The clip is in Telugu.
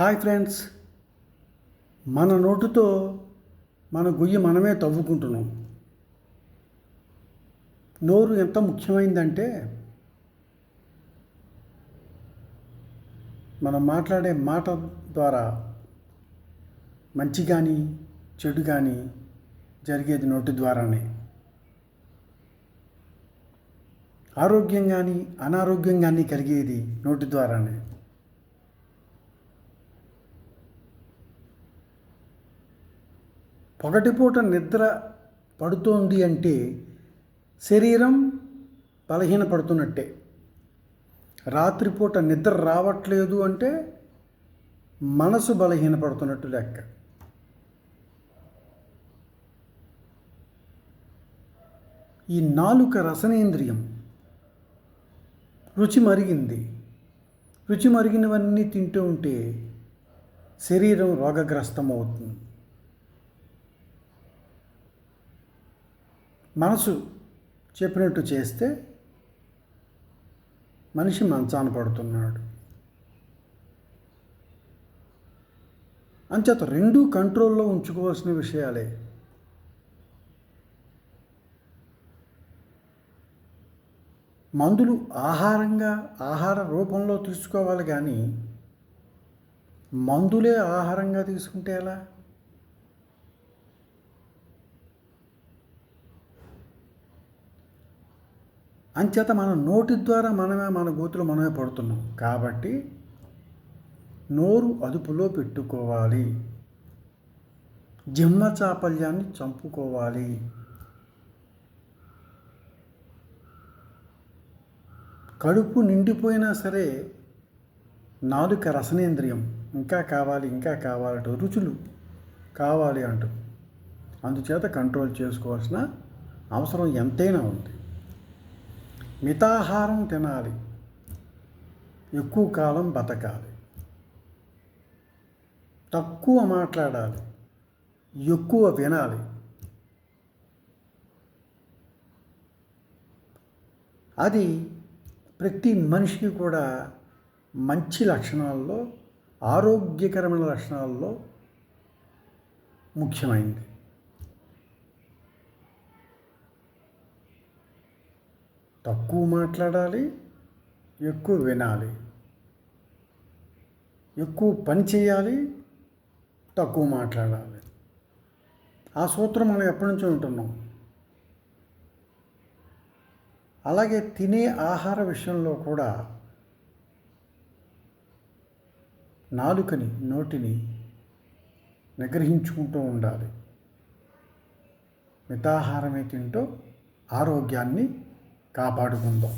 Hi friends. మన నోటుతో మన గొయ్యి మనమే తవ్వుకుంటున్నాం. నోరు ఎంత ముఖ్యమైందంటే మనం మాట్లాడే మాట ద్వారా మంచి కానీ చెడు కానీ జరిగేది నోటి ద్వారానే. ఆరోగ్యం కానీ అనారోగ్యం కానీ కలిగేది నోటి ద్వారానే. పొగటిపూట నిద్ర పడుతోంది అంటే శరీరం బలహీనపడుతున్నట్టే. రాత్రిపూట నిద్ర రావట్లేదు అంటే మనసు బలహీనపడుతున్నట్టు లెక్క. ఈ నాలుక రసనేంద్రియం. రుచి మరిగింది. రుచి మరిగినవన్నీ తింటూ ఉంటే శరీరం రోగగ్రస్తం అవుతుంది మనసు చెప్పినట్టు చేస్తే మనిషి మంచాన పడుతున్నాడు. అంచేత రెండూ కంట్రోల్లో ఉంచుకోవాల్సిన విషయాలే. మందులు ఆహారంగా ఆహార రూపంలో తీసుకోవాలి కానీ మందులే ఆహారంగా తీసుకుంటే ఎలా? అంచేత మన నోటి ద్వారా మనమే మన గోతులు మనమే పడుతున్నాం. కాబట్టి నోరు అదుపులో పెట్టుకోవాలి. జిమ్మ చాపల్యాన్ని చంపుకోవాలి. కడుపు నిండిపోయినా సరే నాలుక రసనేంద్రియం. ఇంకా కావాలి ఇంకా కావాలంటూ రుచులు కావాలి అంటూ. అందుచేత కంట్రోల్ చేసుకోవాల్సిన అవసరం ఎంతైనా ఉంది. మితాహారం తినాలి. ఎక్కువ కాలం బతకాలి. తక్కువ మాట్లాడాలి. ఎక్కువ వినాలి. అది ప్రతి మనిషికి కూడా మంచి లక్షణాల్లో ఆరోగ్యకరమైన లక్షణాల్లో ముఖ్యమైనది తక్కువ మాట్లాడాలి ఎక్కువ వినాలి. ఎక్కువ పని చేయాలి తక్కువ మాట్లాడాలి. ఆ సూత్రం మనం ఎప్పటి నుంచో ఉంటున్నాం అలాగే తినే ఆహార విషయంలో కూడా నాలుకని నోటిని నిగ్రహించుకుంటూ ఉండాలి. మితాహారమే తింటూ ఆరోగ్యాన్ని காப்பாடுకుందాం